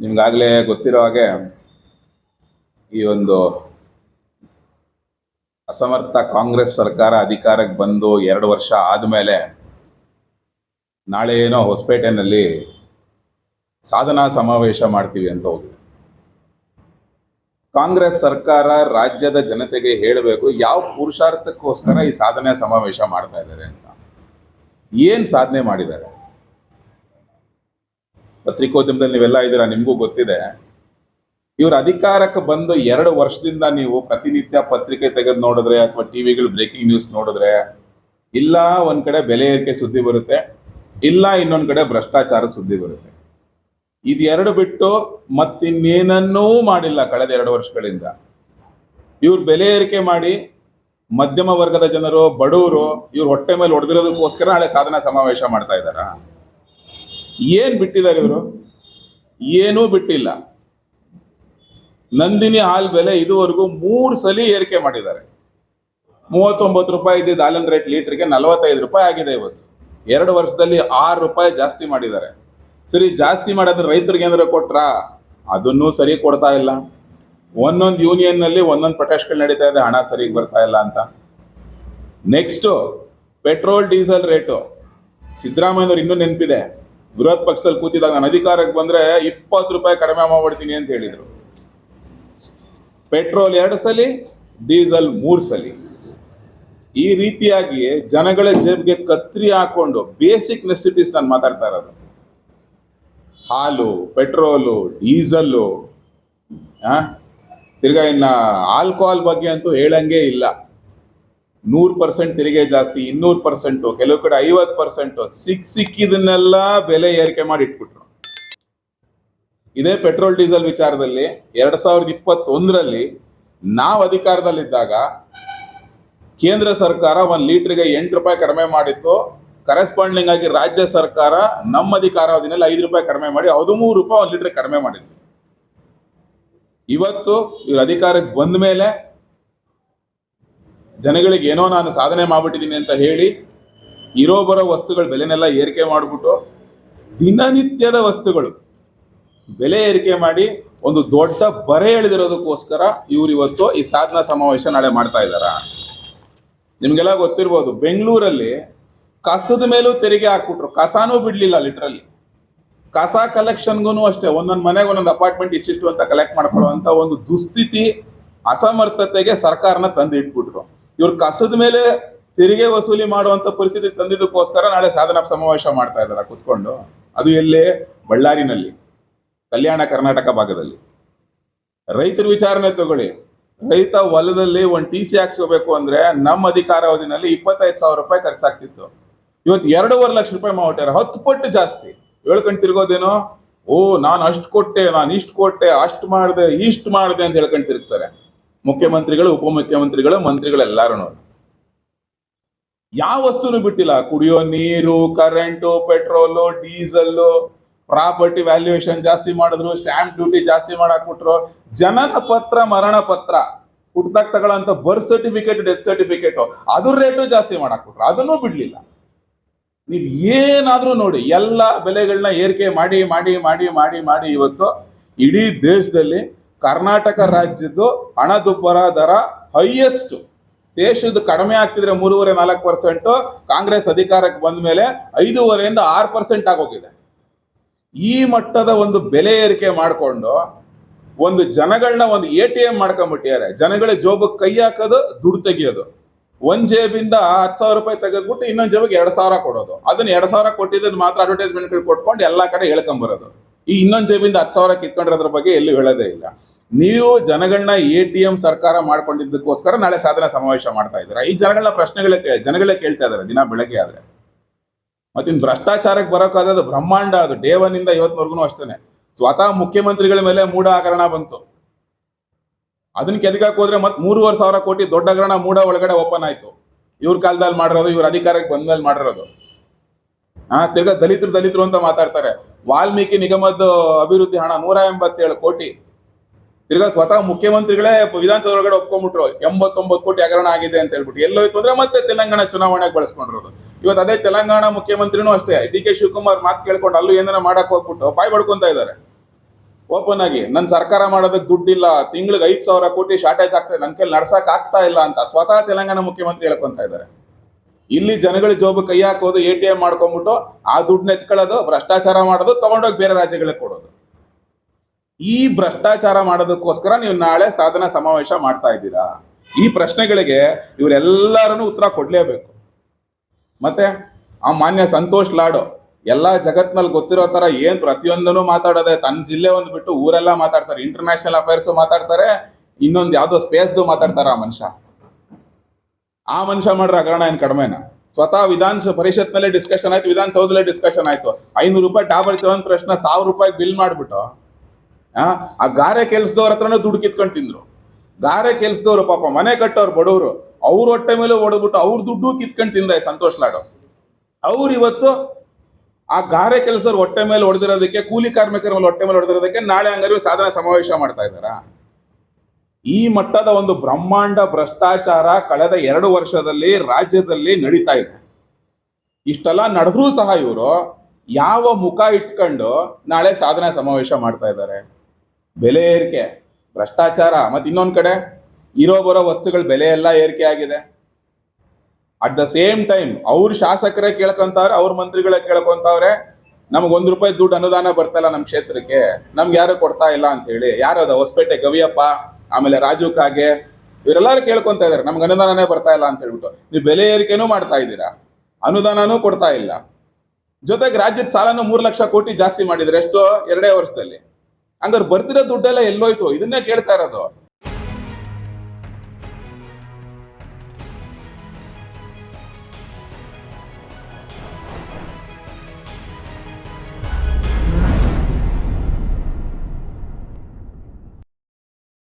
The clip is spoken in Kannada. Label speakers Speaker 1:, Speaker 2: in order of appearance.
Speaker 1: ನಿಮ್ಗಾಗಲೇ ಗೊತ್ತಿರೋ ಹಾಗೆ ಈ ಒಂದು ಅಸಮರ್ಥ ಕಾಂಗ್ರೆಸ್ ಸರ್ಕಾರ ಅಧಿಕಾರಕ್ಕೆ ಬಂದು ಎರಡು ವರ್ಷ ಆದಮೇಲೆ ನಾಳೆ ಏನೋ ಹೊಸಪೇಟೆನಲ್ಲಿ ಸಾಧನಾ ಸಮಾವೇಶ ಮಾಡ್ತೀವಿ ಅಂತ ಹೋಗಿದೆ ಕಾಂಗ್ರೆಸ್ ಸರ್ಕಾರ ರಾಜ್ಯದ ಜನತೆಗೆ ಹೇಳಬೇಕು, ಯಾವ ಪುರುಷಾರ್ಥಕ್ಕೋಸ್ಕರ ಈ ಸಾಧನೆ ಸಮಾವೇಶ ಮಾಡ್ತಾ ಇದ್ದಾರೆ ಅಂತ. ಏನು ಸಾಧನೆ ಮಾಡಿದ್ದಾರೆ? ಪತ್ರಿಕೋದ್ಯಮದಲ್ಲಿ ನೀವೆಲ್ಲ ಇದ್ದೀರಾ, ನಿಮಗೂ ಗೊತ್ತಿದೆ. ಇವ್ರ ಅಧಿಕಾರಕ್ಕೆ ಬಂದು ಎರಡು ವರ್ಷದಿಂದ ನೀವು ಪ್ರತಿನಿತ್ಯ ಪತ್ರಿಕೆ ತೆಗೆದು ನೋಡಿದ್ರೆ ಅಥವಾ ಟಿವಿಗಳು ಬ್ರೇಕಿಂಗ್ ನ್ಯೂಸ್ ನೋಡಿದ್ರೆ, ಇಲ್ಲ ಒಂದ್ ಕಡೆ ಬೆಲೆ ಏರಿಕೆ ಸುದ್ದಿ ಬರುತ್ತೆ, ಇಲ್ಲ ಇನ್ನೊಂದ್ ಕಡೆ ಭ್ರಷ್ಟಾಚಾರ ಸುದ್ದಿ ಬರುತ್ತೆ. ಇದೆರಡು ಬಿಟ್ಟು ಮತ್ತಿನ್ನೇನನ್ನೂ ಮಾಡಿಲ್ಲ ಕಳೆದ ಎರಡು ವರ್ಷಗಳಿಂದ. ಇವ್ರು ಬೆಲೆ ಏರಿಕೆ ಮಾಡಿ ಮಧ್ಯಮ ವರ್ಗದ ಜನರು ಬಡವರು ಇವ್ರ ಹೊಟ್ಟೆ ಮೇಲೆ ಹೊಡೆದಿರೋದಕ್ಕೋಸ್ಕರ ನಾಳೆ ಸಾಧನಾ ಸಮಾವೇಶ ಮಾಡ್ತಾ ಇದ್ದಾರಾ? ಏನ್ ಬಿಟ್ಟಿದ್ದಾರೆ ಇವರು? ಏನೂ ಬಿಟ್ಟಿಲ್ಲ. ನಂದಿನಿ ಹಾಲ್ ಬೆಲೆ ಇದುವರೆಗೂ ಮೂರು ಸಲ ಏರಿಕೆ ಮಾಡಿದ್ದಾರೆ. ಮೂವತ್ತೊಂಬತ್ತು ರೂಪಾಯಿ ಇದ್ದಿದ್ದ ಹಾಲಿನ ರೇಟ್ ಲೀಟ್ರಿಗೆ ನಲವತ್ತೈದು ರೂಪಾಯಿ ಆಗಿದೆ ಇವತ್ತು. ಎರಡು ವರ್ಷದಲ್ಲಿ ಆರು ರೂಪಾಯಿ ಜಾಸ್ತಿ ಮಾಡಿದ್ದಾರೆ. ಸರಿ, ಜಾಸ್ತಿ ಮಾಡೋದ್ರೆ ರೈತರಿಗೆ ಏನಾದ್ರು ಕೊಟ್ರಾ? ಅದನ್ನೂ ಸರಿ ಕೊಡ್ತಾ ಇಲ್ಲ. ಒಂದೊಂದು ಯೂನಿಯನ್ನಲ್ಲಿ ಒಂದೊಂದು ಪ್ರೊಟೆಸ್ಟ್ಗಳು ನಡೀತಾ ಇದೆ, ಹಣ ಸರಿಗೆ ಬರ್ತಾ ಇಲ್ಲ ಅಂತ. ನೆಕ್ಸ್ಟು ಪೆಟ್ರೋಲ್, ಡೀಸೆಲ್ ರೇಟು ಸಿದ್ದರಾಮಯ್ಯನವ್ರು ಇನ್ನೂ ನೆನಪಿದೆ. ವಿರೋಧ ಪಕ್ಷದಲ್ಲಿ ಕೂತಿದಾಗ ನಾನು ಅಧಿಕಾರಕ್ಕೆ ಬಂದ್ರೆ ಇಪ್ಪತ್ತು ರೂಪಾಯಿ ಕಡಿಮೆ ಮಾಡ್ಬಿಡ್ತೀನಿ ಅಂತ ಹೇಳಿದ್ರು. ಪೆಟ್ರೋಲ್ ಎರಡು ಸಲಿ, ಡೀಸೆಲ್ ಮೂರು ಸಲಿ. ಈ ರೀತಿಯಾಗಿ ಜನಗಳ ಜೇಬ್ಗೆ ಕತ್ರಿ ಹಾಕೊಂಡು ಬೇಸಿಕ್ ನೆಸಿಟೀಸ್ ನಾನು ಮಾತಾಡ್ತಾ ಇರೋದು. ಹಾಲು, ಪೆಟ್ರೋಲು, ಡೀಸಲ್ಲು ತಿರ್ಗಾ ಇನ್ನ ಆಲ್ಕೋಹಾಲ್ ಬಗ್ಗೆ ಅಂತೂ ಹೇಳಂಗೆ ಇಲ್ಲ. ನೂರು ಪರ್ಸೆಂಟ್ ತೆರಿಗೆ ಜಾಸ್ತಿ, ಇನ್ನೂರು ಪರ್ಸೆಂಟು, ಕೆಲವು ಕಡೆ ಐವತ್ತು ಪರ್ಸೆಂಟು, ಸಿಕ್ ಸಿಕ್ಕಿದನ್ನೆಲ್ಲ ಬೆಲೆ ಏರಿಕೆ ಮಾಡಿ ಇಟ್ಬಿಟ್ರು. ಇದೇ ಪೆಟ್ರೋಲ್, ಡೀಸೆಲ್ ವಿಚಾರದಲ್ಲಿ ಎರಡ್ ಸಾವಿರದ ಇಪ್ಪತ್ತೊಂದರಲ್ಲಿ ನಾವು ಅಧಿಕಾರದಲ್ಲಿದ್ದಾಗ ಕೇಂದ್ರ ಸರ್ಕಾರ ಒಂದು ಲೀಟ್ರಿಗೆ ಎಂಟು ರೂಪಾಯಿ ಕಡಿಮೆ ಮಾಡಿತ್ತು. ಕರೆಸ್ಪಾಂಡಿಂಗ್ ಆಗಿ ರಾಜ್ಯ ಸರ್ಕಾರ ನಮ್ಮ ಅಧಿಕಾರಾವಧಿನಲ್ಲಿ ಐದು ರೂಪಾಯಿ ಕಡಿಮೆ ಮಾಡಿ ಹದಿಮೂರು ರೂಪಾಯಿ ಒಂದು ಲೀಟರ್ ಕಡಿಮೆ ಮಾಡಿತ್ತು. ಇವತ್ತು ಇವ್ರ ಅಧಿಕಾರಕ್ಕೆ ಬಂದ ಮೇಲೆ ಜನಗಳಿಗೆ ಏನೋ ನಾನು ಸಾಧನೆ ಮಾಡ್ಬಿಟ್ಟಿದ್ದೀನಿ ಅಂತ ಹೇಳಿ ಇರೋ ಬರೋ ವಸ್ತುಗಳ ಬೆಲೆನೆಲ್ಲ ಏರಿಕೆ ಮಾಡಿಬಿಟ್ಟು ದಿನನಿತ್ಯದ ವಸ್ತುಗಳು ಬೆಲೆ ಏರಿಕೆ ಮಾಡಿ ಒಂದು ದೊಡ್ಡ ಬರೆ ಎಳೆದಿರೋದಕ್ಕೋಸ್ಕರ ಇವ್ರು ಇವತ್ತು ಈ ಸಾಧನಾ ಸಮಾವೇಶ ನಾಳೆ ಮಾಡ್ತಾ ಇದ್ದಾರ? ನಿಮ್ಗೆಲ್ಲ ಗೊತ್ತಿರ್ಬೋದು, ಬೆಂಗಳೂರಲ್ಲಿ ಕಸದ ಮೇಲೂ ತೆರಿಗೆ ಹಾಕ್ಬಿಟ್ರು. ಕಸಾನೂ ಬಿಡ್ಲಿಲ್ಲ ಲಿಟ್ರಲ್ಲಿ ಕಸ ಕಲೆಕ್ಷನ್ಗೂ ಅಷ್ಟೇ, ಒಂದೊಂದು ಮನೆಗೆ ಒಂದೊಂದು ಅಪಾರ್ಟ್ಮೆಂಟ್ ಇಷ್ಟಿಷ್ಟು ಅಂತ ಕಲೆಕ್ಟ್ ಮಾಡ್ಕೊಳ್ಳುವಂತ ಒಂದು ದುಸ್ಥಿತಿ ಅಸಮರ್ಥತೆಗೆ ಸರ್ಕಾರನ ತಂದು ಇಟ್ಬಿಟ್ರು ಇವ್ರು ಕಸದ ಮೇಲೆ ತೆರಿಗೆ ವಸೂಲಿ ಮಾಡುವಂತ ಪರಿಸ್ಥಿತಿ ತಂದಿದ್ದಕ್ಕೋಸ್ಕರ ನಾಳೆ ಸಾಧನಾ ಸಮಾವೇಶ ಮಾಡ್ತಾ ಇದ್ದಾರೆ ಕುತ್ಕೊಂಡು. ಅದು ಎಲ್ಲೇ? ಬಳ್ಳಾರಿನಲ್ಲಿ. ಕಲ್ಯಾಣ ಕರ್ನಾಟಕ ಭಾಗದಲ್ಲಿ. ರೈತರ ವಿಚಾರನೆ ತಗೊಳ್ಳಿ. ರೈತ ಹೊಲದಲ್ಲಿ ಒಂದು ಟಿ ಸಿ ಹಾಕ್ಸ್ಕೋಬೇಕು ಅಂದ್ರೆ ನಮ್ಮ ಅಧಿಕಾರಾವಧಿನಲ್ಲಿ ಇಪ್ಪತ್ತೈದು ಸಾವಿರ ರೂಪಾಯಿ ಖರ್ಚಾಗ್ತಿತ್ತು. ಇವತ್ತು ಎರಡೂವರೆ ಲಕ್ಷ ರೂಪಾಯಿ ಮಾಡ್ಯಾರ ಹತ್ತು ಪಟ್ಟು ಜಾಸ್ತಿ. ಹೇಳ್ಕೊಂಡು ತಿರ್ಗೋದೇನೋ? ಓ, ನಾನು ಅಷ್ಟು ಕೊಟ್ಟೆ, ನಾನು ಇಷ್ಟು ಕೊಟ್ಟೆ, ಅಷ್ಟು ಮಾಡಿದೆ, ಇಷ್ಟು ಮಾಡಿದೆ ಅಂತ ಹೇಳ್ಕೊಂಡು ತಿರುಗ್ತಾರೆ. ಮುಖ್ಯಮಂತ್ರಿಗಳು, ಉಪಮುಖ್ಯಮಂತ್ರಿಗಳು ಮಂತ್ರಿಗಳು ಎಲ್ಲಾರು ಯಾವ ವಸ್ತುನು ಬಿಟ್ಟಿಲ್ಲ. ಕುಡಿಯೋ ನೀರು current petrol diesel property valuation ಜಾಸ್ತಿ ಮಾಡಿದ್ರು ಸ್ಟ್ಯಾಂಪ್ ಡ್ಯೂಟಿ ಜಾಸ್ತಿ ಮಾಡಾಕ್ಬಿಟ್ರು. ಜನನ ಪತ್ರ, ಮರಣ ಪತ್ರ. ಹುಟ್ಟದಾಗ ತಗೊಳ್ಳೋಂಥ ಬರ್ತ್ ಸರ್ಟಿಫಿಕೇಟ್ ಡೆತ್ ಸರ್ಟಿಫಿಕೇಟ್ ಅದ್ರ ರೇಟು ಜಾಸ್ತಿ ಮಾಡಾಕ್ಬಿಟ್ರು. ಅದನ್ನೂ ಬಿಡ್ಲಿಲ್ಲ. ನೀವು ಏನಾದ್ರೂ ನೋಡಿ, ಎಲ್ಲ ಬೆಲೆಗಳನ್ನ ಏರಿಕೆ ಮಾಡಿ ಮಾಡಿ ಮಾಡಿ ಮಾಡಿ ಮಾಡಿ ಇವತ್ತು ಇಡೀ ದೇಶದಲ್ಲಿ ಕರ್ನಾಟಕ ರಾಜ್ಯದ್ದು ಹಣದುಬ್ಬರ ದರ ಹೈಯೆಸ್ಟ್ ದೇಶದ ಕಡಿಮೆ ಆಗ್ತಿದ್ರೆ ಮೂರುವರೆ, ನಾಲ್ಕು ಪರ್ಸೆಂಟ್ ಕಾಂಗ್ರೆಸ್ ಅಧಿಕಾರಕ್ಕೆ ಬಂದ ಮೇಲೆ ಐದೂವರೆಯಿಂದ ಆರು ಪರ್ಸೆಂಟ್ ಆಗೋಗಿದೆ. ಈ ಮಟ್ಟದ ಒಂದು ಬೆಲೆ ಏರಿಕೆ ಮಾಡಿಕೊಂಡು ಒಂದು ಜನಗಳನ್ನ ಒಂದು ಎ ಟಿ ಎಂ ಮಾಡ್ಕೊಂಬಿಟ್ಟಿದ್ದಾರೆ ಜನಗಳ ಜೋಬಕ್ಕೆ ಕೈ ಹಾಕೋದು, ದುಡ್ಡು ತೆಗಿಯೋದು. ಒಂದ್ ಜೇಬಿಂದ ಹತ್ತು ಸಾವಿರ ರೂಪಾಯಿ ತೆಗೆದ್ಬಿಟ್ಟು ಇನ್ನೊಂದು ಜೇಬಿಗೆ ಎರಡು ಸಾವಿರ ಕೊಡೋದು. ಅದನ್ನ ಎರಡು ಸಾವಿರ ಕೊಟ್ಟಿದ್ದನ್ನು ಮಾತ್ರ ಅಡ್ವರ್ಟೈಸ್ಮೆಂಟ್ ಕೊಟ್ಕೊಂಡು ಎಲ್ಲಾ ಕಡೆ ಹೇಳ್ಕೊಂಬರೋದು ಈ ಇನ್ನೊಂದು ಜೇಬಿಂದ ಹತ್ತು ಸಾವಿರ ಕಿತ್ಕೊಂಡಿರೋದ್ರ ಬಗ್ಗೆ ಎಲ್ಲೂ ಹೇಳೋದೇ ಇಲ್ಲ. ನೀವು ಜನಗಳನ್ನ ಎ ಟಿ ಎಂ ಸರ್ಕಾರ ಮಾಡ್ಕೊಂಡಿದ್ದಕ್ಕೋಸ್ಕರ ನಾಳೆ ಸಾಧನ ಸಮಾವೇಶ ಮಾಡ್ತಾ ಇದ್ದೀರಾ? ಈ ಜನಗಳನ್ನ ಪ್ರಶ್ನೆಗಳೇ ಜನಗಳೇ ಕೇಳ್ತಾ ಇದಾರೆ ದಿನ ಬೆಳಗ್ಗೆ ಆದ್ರೆ. ಮತ್ತಿನ್ ಭ್ರಷ್ಟಾಚಾರಕ್ಕೆ ಬರೋಕ್ಕಾದ್ರೆ ಬ್ರಹ್ಮಾಂಡ ಅದು. ಡೇ ಇವತ್ತಿನವರೆಗೂ ಅಷ್ಟೇ ಸ್ವತಃ ಮುಖ್ಯಮಂತ್ರಿಗಳ ಮೇಲೆ ಮೂಢ ಹಗರಣ ಬಂತು. ಅದನ್ನ ಕೆದಕಾಕ್ ಹೋದ್ರೆ ಮತ್ತೆ ಮೂರುವರೆ ಸಾವಿರ ಕೋಟಿ ದೊಡ್ಡ ಹಗರಣ ಮೂಡ ಒಳಗಡೆ ಓಪನ್ ಆಯ್ತು. ಇವ್ರ ಕಾಲದಲ್ಲಿ ಮಾಡಿರೋದು, ಇವ್ರ ಅಧಿಕಾರಕ್ಕೆ ಬಂದ್ಮೇಲೆ ಮಾಡಿರೋದು. ಹಾ, ತಿರ್ಗಾ ದಲಿತರು ದಲಿತರು ಅಂತ ಮಾತಾಡ್ತಾರೆ. ವಾಲ್ಮೀಕಿ ನಿಗಮದ ಅಭಿವೃದ್ಧಿ ಹಣ ನೂರ ಎಂಬತ್ತೇಳು ಕೋಟಿ. ತಿರ್ಗಾ ಸ್ವತಃ ಮುಖ್ಯಮಂತ್ರಿಗಳೇ ವಿಧಾನಸೌಧ ಒಳಗಡೆ ಒಪ್ಕೊಂಡ್ಬಿಟ್ರು. ಎಂಬತ್ತೊಂಬತ್ತು ಕೋಟಿ ಹಗರಣ ಆಗಿದೆ ಅಂತ ಹೇಳ್ಬಿಟ್ಟು. ಎಲ್ಲೋಯ್ತು ಅಂದ್ರೆ ಮತ್ತೆ ತೆಲಂಗಾಣ ಚುನಾವಣೆಗೆ ಬಳಸ್ಕೊಂಡಿರೋದು ಇವತ್ತು ಅದೇ ತೆಲಂಗಾಣ ಮುಖ್ಯಮಂತ್ರಿನೂ ಅಷ್ಟೇ. ಡಿ ಕೆ ಶಿವಕುಮಾರ್ ಮಾತು ಕೇಳ್ಕೊಂಡು ಅಲ್ಲೂ ಏನಾರ ಮಾಡಕ್ ಹೋಗ್ಬಿಟ್ಟು ಬಾಯ್ ಬಡ್ಕೊಂತ ಇದ್ದಾರೆ. ಓಪನ್ ಆಗಿ ನನ್ನ ಸರ್ಕಾರ ಮಾಡೋದಕ್ಕೆ ದುಡ್ಡಿಲ್ಲ. ತಿಂಗಳಿಗೆ ಐದು ಸಾವಿರ ಕೋಟಿ ಶಾರ್ಟೇಜ್ ಆಗ್ತದೆ. ನನ್ನ ಕೈಲಿ ನಡ್ಸಕ್ ಆಗ್ತಾ ಇಲ್ಲ ಅಂತ ಸ್ವತಃ ತೆಲಂಗಾಣ ಮುಖ್ಯಮಂತ್ರಿ ಹೇಳ್ಕೊಂತ ಇದ್ದಾರೆ. ಇಲ್ಲಿ ಜನಗಳ ಜೋಬು ಕೈ ಹಾಕೋದು ಎ ಟಿ ಎಂ ಮಾಡ್ಕೊಂಡ್ಬಿಟ್ಟು ಆ ದುಡ್ಡನ್ನ ಎತ್ಕೊಳ್ಳೋದು, ಭ್ರಷ್ಟಾಚಾರ ಮಾಡೋದು, ತಗೊಂಡೋಗಿ ಬೇರೆ ರಾಜ್ಯಗಳಿಗೆ ಕೊಡೋದು. ಈ ಭ್ರಷ್ಟಾಚಾರ ಮಾಡೋದಕ್ಕೋಸ್ಕರ ನೀವು ನಾಳೆ ಸಾಧನ ಸಮಾವೇಶ ಮಾಡ್ತಾ ಇದ್ದೀರಾ? ಈ ಪ್ರಶ್ನೆಗಳಿಗೆ ಇವರೆಲ್ಲರನ್ನು ಉತ್ತರ ಕೊಡ್ಲೇಬೇಕು. ಮತ್ತೆ ಆ ಮಾನ್ಯ ಸಂತೋಷ್ ಲಾಡು, ಎಲ್ಲ ಜಗತ್ನಲ್ಲಿ ಗೊತ್ತಿರೋ ತರ ಏನ್ ಪ್ರತಿಯೊಂದನ್ನು ಮಾತಾಡೋದೆ? ತನ್ನ ಜಿಲ್ಲೆ ಒಂದು ಬಿಟ್ಟು ಊರೆಲ್ಲ ಮಾತಾಡ್ತಾರೆ ಇಂಟರ್ನ್ಯಾಷನಲ್ ಅಫೇರ್ಸ್ ಮಾತಾಡ್ತಾರೆ, ಇನ್ನೊಂದು ಯಾವುದೋ ಸ್ಪೇಸ್ದು ಮಾತಾಡ್ತಾರೆ ಆ ಮನುಷ್ಯ? ಆ ಮನುಷ್ಯ ಮಾಡ್ರ ಹಗರಣ ಏನ್ ಕಡಿಮೆನ? ಸ್ವತಃ ವಿಧಾನ ಮೇಲೆ ಡಿಸ್ಕಷನ್ ಆಯ್ತು, ವಿಧಾನಸೌಧದಲ್ಲೇ ಡಿಸ್ಕಷನ್ ಆಯ್ತು. ಐನೂರು ರೂಪಾಯಿ ಟಾಬರ್ ಚವನ್ ಪ್ರಶ್ನೆ, ಸಾವಿರ ರೂಪಾಯಿ ಬಿಲ್ ಮಾಡಿಬಿಟ್ಟು, ಆ ಗಾರೆ ಕೆಲ್ಸದವ್ರ ಹತ್ರನೂ ದುಡ್ಡು ಕಿತ್ಕೊಂಡು ತಿಂದ್ರು. ಗಾರೆ ಕೆಲ್ಸದವ್ರು ಪಾಪ ಮನೆ ಕಟ್ಟೋರು ಬಡವರು, ಅವ್ರ ಹೊಟ್ಟೆ ಮೇಲೆ ಹೊಡೆದ್ಬಿಟ್ಟು ಅವ್ರ ದುಡ್ಡು ಕಿತ್ಕೊಂಡು ತಿಂದ ಸಂತೋಷ್ ಲಾಡು. ಅವ್ರು ಇವತ್ತು ಆ ಗಾರೆ ಕೆಲಸದವ್ರು ಹೊಟ್ಟೆ ಮೇಲೆ ಹೊಡೆದಿರೋದಕ್ಕೆ, ಕೂಲಿ ಕಾರ್ಮಿಕರ ಮೇಲೆ ಹೊಟ್ಟೆ ಮೇಲೆ ಹೊಡೆದಿರೋದಕ್ಕೆ ನಾಳೆ ಹಂಗಾರೆ ಸಾಧನ ಸಮಾವೇಶ ಮಾಡ್ತಾ ಇದ್ದಾರಾ? ಈ ಮಟ್ಟದ ಒಂದು ಬ್ರಹ್ಮಾಂಡ ಭ್ರಷ್ಟಾಚಾರ ಕಳೆದ ಎರಡು ವರ್ಷದಲ್ಲಿ ರಾಜ್ಯದಲ್ಲಿ ನಡೀತಾ ಇದೆ. ಇಷ್ಟೆಲ್ಲ ನಡೆದ್ರೂ ಸಹ ಇವರು ಯಾವ ಮುಖ ಇಟ್ಕೊಂಡು ನಾಳೆ ಸಾಧನಾ ಸಮಾವೇಶ ಮಾಡ್ತಾ ಇದ್ದಾರೆ. ಬೆಲೆ ಏರಿಕೆ, ಭ್ರಷ್ಟಾಚಾರ, ಮತ್ತೆ ಇನ್ನೊಂದು ಕಡೆ ಇರೋ ಬರೋ ವಸ್ತುಗಳ ಬೆಲೆ ಎಲ್ಲ ಏರಿಕೆ ಆಗಿದೆ. ಅಟ್ ದ ಸೇಮ್ ಟೈಮ್ ಅವ್ರ ಶಾಸಕರೇ ಕೇಳ್ಕೊಂತವ್ರೆ, ಅವ್ರ ಮಂತ್ರಿಗಳೇ ಕೇಳ್ಕೊಂತಾವ್ರೆ, ನಮ್ಗೆ ಒಂದ್ ರೂಪಾಯಿ ದುಡ್ಡು ಅನುದಾನ ಬರ್ತಾ ಇಲ್ಲ ನಮ್ಮ ಕ್ಷೇತ್ರಕ್ಕೆ, ನಮ್ಗೆ ಯಾರು ಕೊಡ್ತಾ ಇಲ್ಲ ಅಂತ ಹೇಳಿ, ಯಾರು ಅದ? ಹೊಸಪೇಟೆ ಗವಿಯಪ್ಪ ಆಮೇಲೆ ರಾಜು ಕಾಗೆ, ಇವರೆಲ್ಲರೂ ಕೇಳ್ಕೊಂತ ಇದಾರೆ, ನಮ್ಗೆ ಅನುದಾನನೇ ಬರ್ತಾ ಇಲ್ಲ ಅಂತ ಹೇಳ್ಬಿಟ್ಟು. ನೀವು ಬೆಲೆ ಏರಿಕೆನೂ ಮಾಡ್ತಾ ಇದ್ದೀರಾ? ಅನುದಾನನೂ ಕೊಡ್ತಾ ಇಲ್ಲ. ಜೊತೆಗೆ ರಾಜ್ಯದ ಸಾಲನೂ ಮೂರು ಲಕ್ಷ ಕೋಟಿ ಜಾಸ್ತಿ ಮಾಡಿದ್ರೆ ಎಷ್ಟೋ, ಎರಡೇ ವರ್ಷದಲ್ಲಿ. ಹಂಗಾರೆ ಬರ್ತಿರೋ ದುಡ್ಡೆಲ್ಲ ಎಲ್ಲೋಯ್ತು. ಇದನ್ನೇ ಕೇಳ್ತಾ ಇರೋದು.